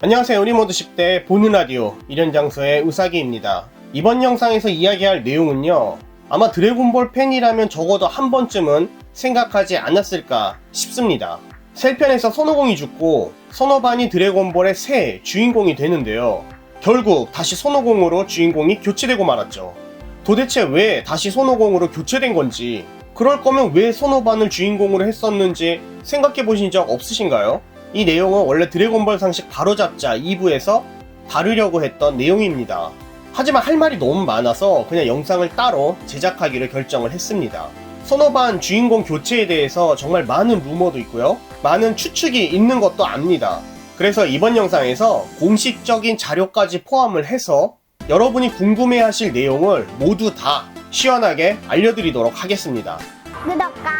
안녕하세요. 우리모드 10대 보는 라디오 1년 장소의 우사기입니다. 이번 영상에서 이야기할 내용은요. 아마 드래곤볼 팬이라면 적어도 한 번쯤은 생각하지 않았을까 싶습니다. 셀편에서 손오공이 죽고 손오반이 드래곤볼의 새 주인공이 되는데요. 결국 다시 손오공으로 주인공이 교체되고 말았죠. 도대체 왜 다시 손오공으로 교체된 건지, 그럴 거면 왜 손오반을 주인공으로 했었는지 생각해 보신 적 없으신가요? 이 내용은 원래 드래곤볼 상식 바로잡자 2부에서 다루려고 했던 내용입니다. 하지만 할 말이 너무 많아서 그냥 영상을 따로 제작하기로 결정을 했습니다. 손오반 주인공 교체에 대해서 정말 많은 루머도 있고요. 많은 추측이 있는 것도 압니다. 그래서 이번 영상에서 공식적인 자료까지 포함을 해서 여러분이 궁금해 하실 내용을 모두 다 시원하게 알려드리도록 하겠습니다. 구독과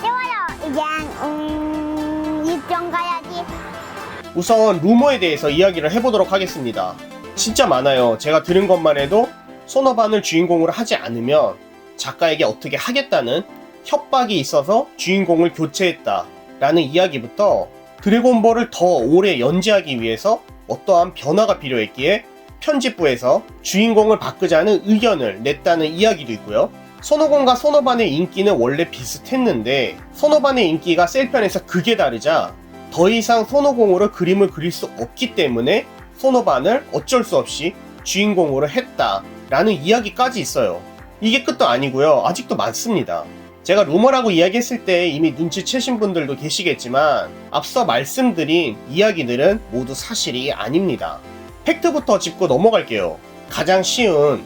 좋아요 이제 우선 루머에 대해서 이야기를 해보도록 하겠습니다. 진짜 많아요. 제가 들은 것만 해도 소너반을 주인공으로 하지 않으면 작가에게 어떻게 하겠다는 협박이 있어서 주인공을 교체했다. 라는 이야기부터 드래곤볼을 더 오래 연재하기 위해서 어떠한 변화가 필요했기에 편집부에서 주인공을 바꾸자는 의견을 냈다는 이야기도 있고요. 손오공과 손오반의 인기는 원래 비슷했는데 손오반의 인기가 셀편에서 극에 다르자 더 이상 손오공으로 그림을 그릴 수 없기 때문에 손오반을 어쩔 수 없이 주인공으로 했다라는 이야기까지 있어요. 이게 끝도 아니고요. 아직도 많습니다. 제가 루머라고 이야기했을 때 이미 눈치채신 분들도 계시겠지만 앞서 말씀드린 이야기들은 모두 사실이 아닙니다. 팩트부터 짚고 넘어갈게요. 가장 쉬운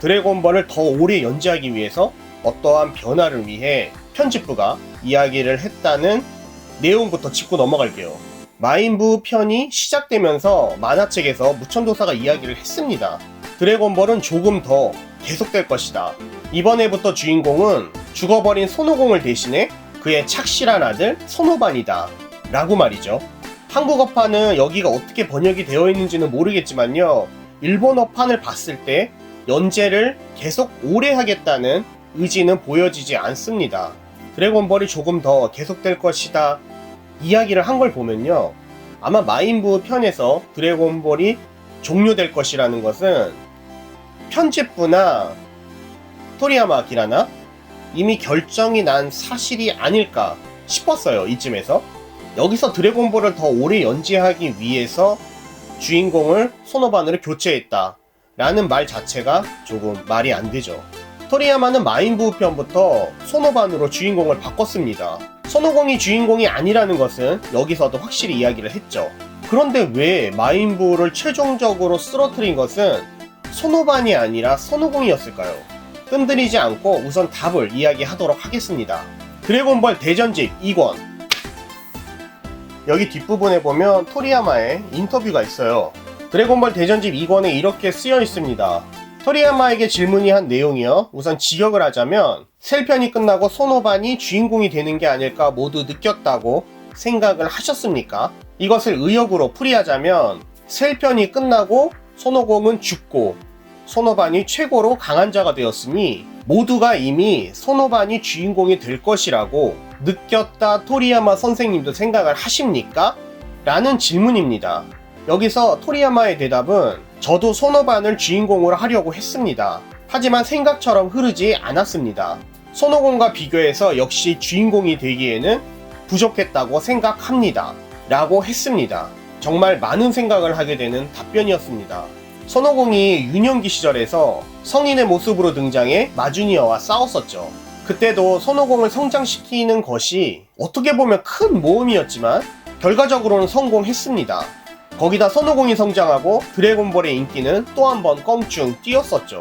드래곤볼을 더 오래 연재하기 위해서 어떠한 변화를 위해 편집부가 이야기를 했다는 내용부터 짚고 넘어갈게요. 마인부 편이 시작되면서 만화책에서 무천도사가 이야기를 했습니다. 드래곤볼은 조금 더 계속될 것이다. 이번 해부터 주인공은 죽어버린 손오공을 대신해 그의 착실한 아들 손오반이다. 라고 말이죠. 한국어판은 여기가 어떻게 번역이 되어 있는지는 모르겠지만요. 일본어판을 봤을 때 연재를 계속 오래 하겠다는 의지는 보여지지 않습니다. 드래곤볼이 조금 더 계속될 것이다. 이야기를 한 걸 보면요. 아마 마인부 편에서 드래곤볼이 종료될 것이라는 것은 편집부나 토리야마 기라나 이미 결정이 난 사실이 아닐까 싶었어요. 이쯤에서. 여기서 드래곤볼을 더 오래 연재하기 위해서 주인공을 소노반으로 교체했다. 라는 말 자체가 조금 말이 안 되죠. 토리야마는 마인부 편부터 소노반으로 주인공을 바꿨습니다. 손오공이 주인공이 아니라는 것은 여기서도 확실히 이야기를 했죠. 그런데 왜 마인부를 최종적으로 쓰러뜨린 것은 손오반이 아니라 손오공이었을까요? 뜸들이지 않고 우선 답을 이야기하도록 하겠습니다. 드래곤볼 대전집 2권 여기 뒷부분에 보면 토리야마의 인터뷰가 있어요. 드래곤볼 대전집 2권에 이렇게 쓰여 있습니다. 토리야마에게 질문이 한 내용이요. 우선 직역을 하자면 셀편이 끝나고 손오반이 주인공이 되는 게 아닐까 모두 느꼈다고 생각을 하셨습니까? 이것을 의역으로 풀이하자면 셀편이 끝나고 손오공은 죽고 손오반이 최고로 강한 자가 되었으니 모두가 이미 손오반이 주인공이 될 것이라고 느꼈다 토리야마 선생님도 생각을 하십니까? 라는 질문입니다. 여기서 토리야마의 대답은 저도 손오반을 주인공으로 하려고 했습니다. 하지만 생각처럼 흐르지 않았습니다. 손오공과 비교해서 역시 주인공이 되기에는 부족했다고 생각합니다. 라고 했습니다. 정말 많은 생각을 하게 되는 답변이었습니다. 손오공이 유년기 시절에서 성인의 모습으로 등장해 마주니어와 싸웠었죠. 그때도 손오공을 성장시키는 것이 어떻게 보면 큰 모험이었지만 결과적으로는 성공했습니다. 거기다 손오공이 성장하고 드래곤볼의 인기는 또 한 번 껑충 뛰었었죠.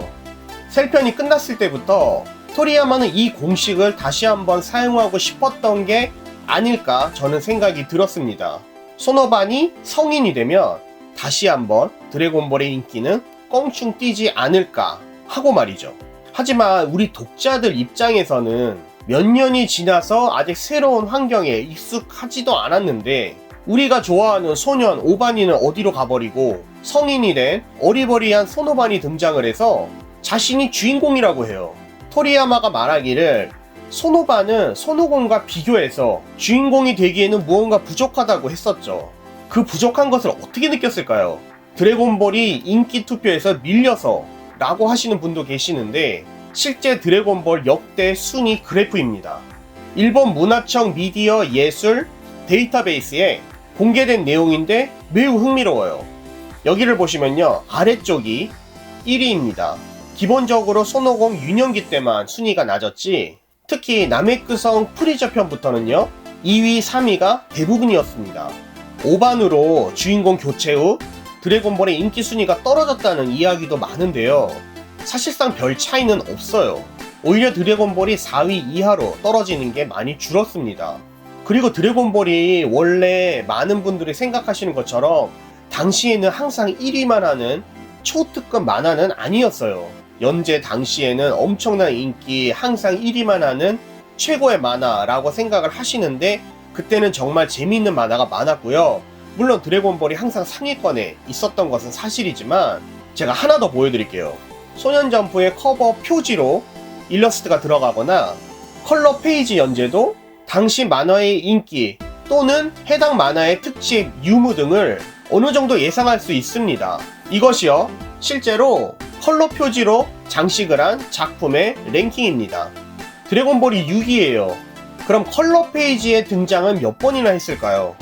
셀편이 끝났을 때부터 토리야마는 이 공식을 다시 한번 사용하고 싶었던 게 아닐까 저는 생각이 들었습니다. 소노반이 성인이 되면 다시 한번 드래곤볼의 인기는 껑충 뛰지 않을까 하고 말이죠. 하지만 우리 독자들 입장에서는 몇 년이 지나서 아직 새로운 환경에 익숙하지도 않았는데 우리가 좋아하는 소년 오바니는 어디로 가버리고 성인이 된 어리버리한 손오반이 등장을 해서 자신이 주인공이라고 해요. 토리야마가 말하기를 손오반은 손오공과 비교해서 주인공이 되기에는 무언가 부족하다고 했었죠. 그 부족한 것을 어떻게 느꼈을까요? 드래곤볼이 인기 투표에서 밀려서 라고 하시는 분도 계시는데 실제 드래곤볼 역대 순위 그래프입니다. 일본 문화청 미디어 예술 데이터베이스에 공개된 내용인데 매우 흥미로워요. 여기를 보시면요. 아래쪽이 1위입니다. 기본적으로 손오공 유년기 때만 순위가 낮았지 특히 남해크성 프리저 편부터는요. 2위, 3위가 대부분이었습니다. 5반으로 주인공 교체 후 드래곤볼의 인기 순위가 떨어졌다는 이야기도 많은데요. 사실상 별 차이는 없어요. 오히려 드래곤볼이 4위 이하로 떨어지는 게 많이 줄었습니다. 그리고 드래곤볼이 원래 많은 분들이 생각하시는 것처럼 당시에는 항상 1위만 하는 초특급 만화는 아니었어요. 연재 당시에는 엄청난 인기, 항상 1위만 하는 최고의 만화라고 생각을 하시는데 그때는 정말 재미있는 만화가 많았고요. 물론 드래곤볼이 항상 상위권에 있었던 것은 사실이지만 제가 하나 더 보여드릴게요. 소년점프의 커버 표지로 일러스트가 들어가거나 컬러 페이지 연재도 당시 만화의 인기 또는 해당 만화의 특집, 유무 등을 어느 정도 예상할 수 있습니다. 이것이요, 실제로 컬러 표지로 장식을 한 작품의 랭킹입니다. 드래곤볼이 6위예요. 그럼 컬러 페이지의 등장은 몇 번이나 했을까요?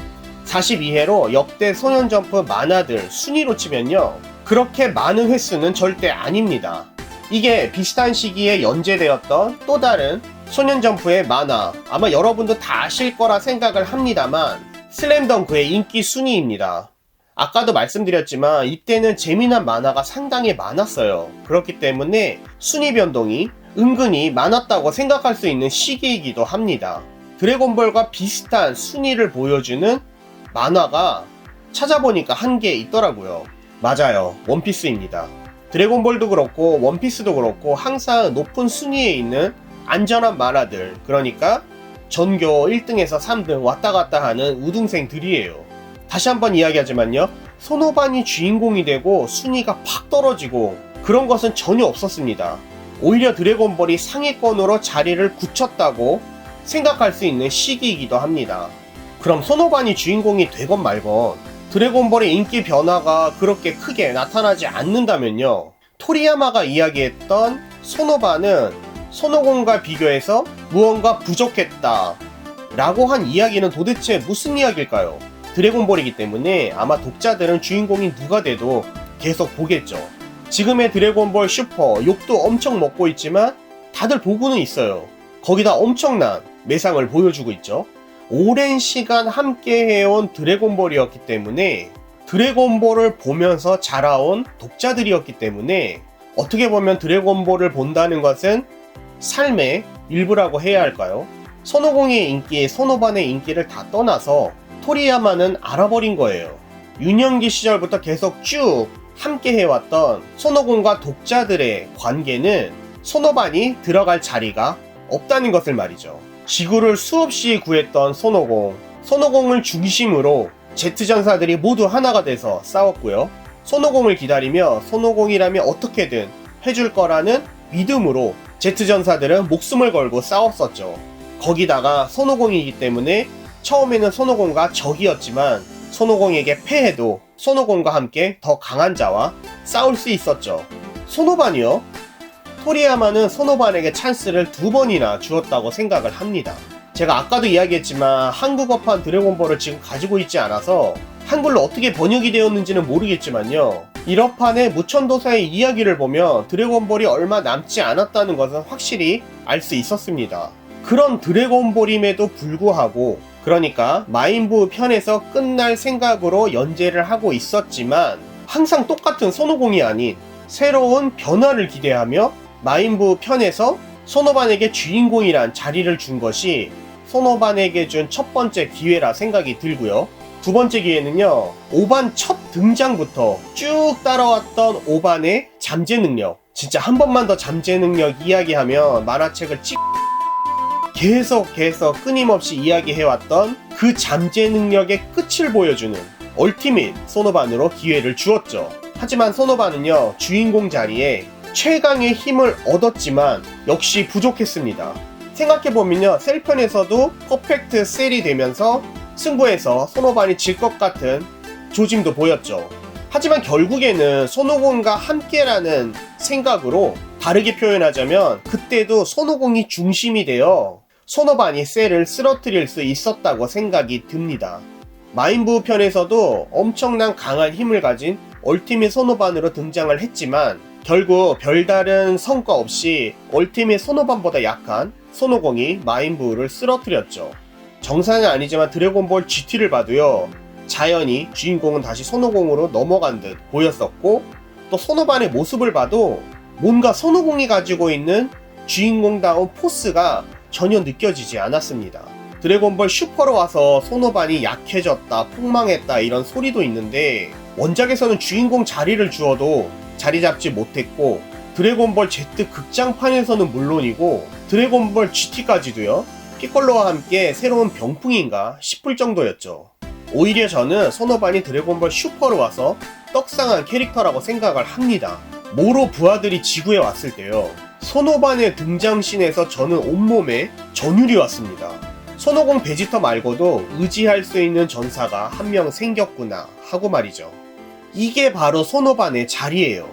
42회로 역대 소년점프 만화들 순위로 치면요. 그렇게 많은 횟수는 절대 아닙니다. 이게 비슷한 시기에 연재되었던 또 다른 소년점프의 만화, 아마 여러분도 다 아실 거라 생각을 합니다만, 슬램덩크의 인기 순위입니다. 아까도 말씀드렸지만, 이때는 재미난 만화가 상당히 많았어요. 그렇기 때문에 순위 변동이 은근히 많았다고 생각할 수 있는 시기이기도 합니다. 드래곤볼과 비슷한 순위를 보여주는 만화가 찾아보니까 한 개 있더라고요. 맞아요. 원피스입니다. 드래곤볼도 그렇고 원피스도 그렇고 항상 높은 순위에 있는 안전한 만화들 그러니까 전교 1등에서 3등 왔다 갔다 하는 우등생들이에요. 다시 한번 이야기하지만요. 손오반이 주인공이 되고 순위가 팍 떨어지고 그런 것은 전혀 없었습니다. 오히려 드래곤볼이 상위권으로 자리를 굳혔다고 생각할 수 있는 시기이기도 합니다. 그럼 손오반이 주인공이 되건 말건 드래곤볼의 인기 변화가 그렇게 크게 나타나지 않는다면요. 토리야마가 이야기했던 손오반은 손오공과 비교해서 무언가 부족했다. 라고 한 이야기는 도대체 무슨 이야기일까요? 드래곤볼이기 때문에 아마 독자들은 주인공이 누가 돼도 계속 보겠죠. 지금의 드래곤볼 슈퍼 욕도 엄청 먹고 있지만 다들 보고는 있어요. 거기다 엄청난 매상을 보여주고 있죠. 오랜 시간 함께 해온 드래곤볼이었기 때문에 드래곤볼을 보면서 자라온 독자들이었기 때문에 어떻게 보면 드래곤볼을 본다는 것은 삶의 일부라고 해야 할까요? 손오공의 인기, 손오반의 인기를 다 떠나서 토리야마는 알아버린 거예요. 유년기 시절부터 계속 쭉 함께 해왔던 손오공과 독자들의 관계는 손오반이 들어갈 자리가 없다는 것을 말이죠. 지구를 수없이 구했던 손오공, 손오공을 중심으로 제트 전사들이 모두 하나가 돼서 싸웠고요. 손오공을 기다리며 손오공이라면 어떻게든 해줄 거라는 믿음으로 제트전사들은 목숨을 걸고 싸웠었죠. 거기다가 손오공이기 때문에 처음에는 손오공과 적이었지만 손오공에게 패해도 손오공과 함께 더 강한 자와 싸울 수 있었죠. 손오반이요? 토리야마는 손오반에게 찬스를 두 번이나 주었다고 생각을 합니다. 제가 아까도 이야기했지만 한국어판 드래곤볼을 지금 가지고 있지 않아서 한글로 어떻게 번역이 되었는지는 모르겠지만요. 1어판의 무천도사의 이야기를 보면 드래곤볼이 얼마 남지 않았다는 것은 확실히 알 수 있었습니다. 그런 드래곤볼임에도 불구하고 그러니까 마인부 편에서 끝날 생각으로 연재를 하고 있었지만 항상 똑같은 손오공이 아닌 새로운 변화를 기대하며 마인부 편에서 손오반에게 주인공이란 자리를 준 것이 손오반에게 준 첫 번째 기회라 생각이 들고요. 두 번째 기회는요, 오반 첫 등장부터 쭉 따라왔던 오반의 잠재 능력. 진짜 한 번만 더 잠재 능력 이야기하면 만화책을 찍 계속 계속 끊임없이 이야기해왔던 그 잠재 능력의 끝을 보여주는 얼티밋 소노반으로 기회를 주었죠. 하지만 소노반은요, 주인공 자리에 최강의 힘을 얻었지만 역시 부족했습니다. 생각해보면요, 셀편에서도 퍼펙트 셀이 되면서 승부에서 소노반이 질 것 같은 조짐도 보였죠. 하지만 결국에는 손오공과 함께라는 생각으로 다르게 표현하자면 그때도 손오공이 중심이 되어 손오반이 셀을 쓰러뜨릴 수 있었다고 생각이 듭니다. 마인부 편에서도 엄청난 강한 힘을 가진 얼티밋 손오반으로 등장을 했지만 결국 별다른 성과 없이 얼티밋 손오반보다 약한 손오공이 마인부를 쓰러뜨렸죠. 정상은 아니지만 드래곤볼 GT를 봐도요. 자연히 주인공은 다시 손오공으로 넘어간 듯 보였었고 또 손오반의 모습을 봐도 뭔가 손오공이 가지고 있는 주인공다운 포스가 전혀 느껴지지 않았습니다. 드래곤볼 슈퍼로 와서 손오반이 약해졌다, 폭망했다 이런 소리도 있는데 원작에서는 주인공 자리를 주어도 자리 잡지 못했고 드래곤볼 Z 극장판에서는 물론이고 드래곤볼 GT까지도요. 피콜로와 함께 새로운 병풍인가 싶을 정도였죠. 오히려 저는 손오반이 드래곤볼 슈퍼로 와서 떡상한 캐릭터라고 생각을 합니다. 모로 부하들이 지구에 왔을 때요. 손오반의 등장신에서 저는 온몸에 전율이 왔습니다. 손오공 베지터 말고도 의지할 수 있는 전사가 한 명 생겼구나 하고 말이죠. 이게 바로 손오반의 자리예요.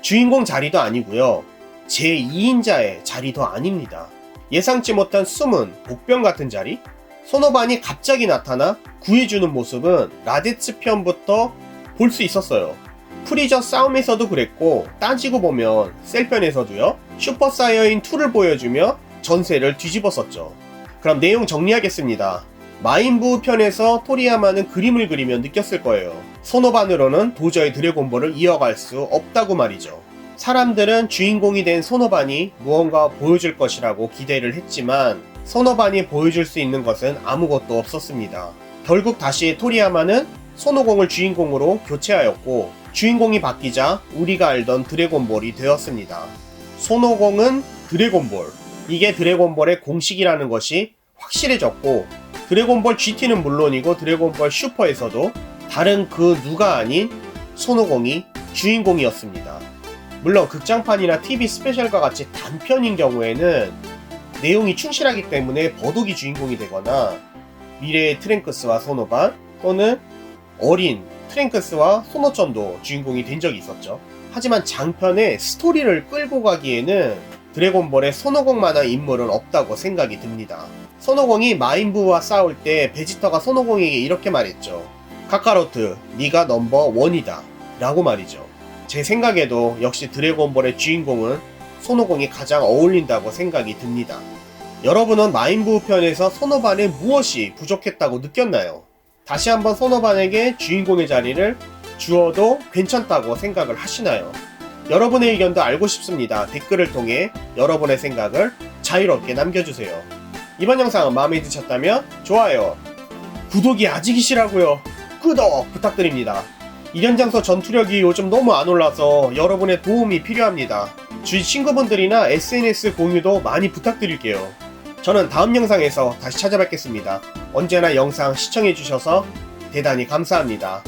주인공 자리도 아니고요. 제2인자의 자리도 아닙니다. 예상치 못한 숨은 복병 같은 자리? 손오반이 갑자기 나타나 구해주는 모습은 라데츠 편부터 볼 수 있었어요. 프리저 싸움에서도 그랬고 따지고 보면 셀편에서도요. 슈퍼 사이어인 2를 보여주며 전세를 뒤집었었죠. 그럼 내용 정리하겠습니다. 마인부 편에서 토리야마는 그림을 그리며 느꼈을 거예요. 손오반으로는 도저히 드래곤볼을 이어갈 수 없다고 말이죠. 사람들은 주인공이 된 손오반이 무언가 보여줄 것이라고 기대를 했지만 손오반이 보여줄 수 있는 것은 아무것도 없었습니다. 결국 다시 토리야마는 손오공을 주인공으로 교체하였고 주인공이 바뀌자 우리가 알던 드래곤볼이 되었습니다. 손오공은 드래곤볼. 이게 드래곤볼의 공식이라는 것이 확실해졌고 드래곤볼 GT는 물론이고 드래곤볼 슈퍼에서도 다른 그 누가 아닌 손오공이 주인공이었습니다. 물론 극장판이나 TV 스페셜과 같이 단편인 경우에는 내용이 충실하기 때문에 버독이 주인공이 되거나 미래의 트랭크스와 소노반 또는 어린 트랭크스와 소노천도 주인공이 된 적이 있었죠. 하지만 장편의 스토리를 끌고 가기에는 드래곤볼의 손오공만한 인물은 없다고 생각이 듭니다. 손오공이 마인부와 싸울 때 베지터가 손오공에게 이렇게 말했죠. 카카로트, 네가 넘버 원이다. 라고 말이죠. 제 생각에도 역시 드래곤볼의 주인공은 손오공이 가장 어울린다고 생각이 듭니다. 여러분은 마인부 편에서 손오반에 무엇이 부족했다고 느꼈나요? 다시 한번 손오반에게 주인공의 자리를 주어도 괜찮다고 생각을 하시나요? 여러분의 의견도 알고 싶습니다. 댓글을 통해 여러분의 생각을 자유롭게 남겨주세요. 이번 영상은 마음에 드셨다면 좋아요, 구독이 아직이시라고요. 구독 부탁드립니다. 이련장소 전투력이 요즘 너무 안 올라서 여러분의 도움이 필요합니다. 주위 친구분들이나 SNS 공유도 많이 부탁드릴게요. 저는 다음 영상에서 다시 찾아뵙겠습니다. 언제나 영상 시청해주셔서 대단히 감사합니다.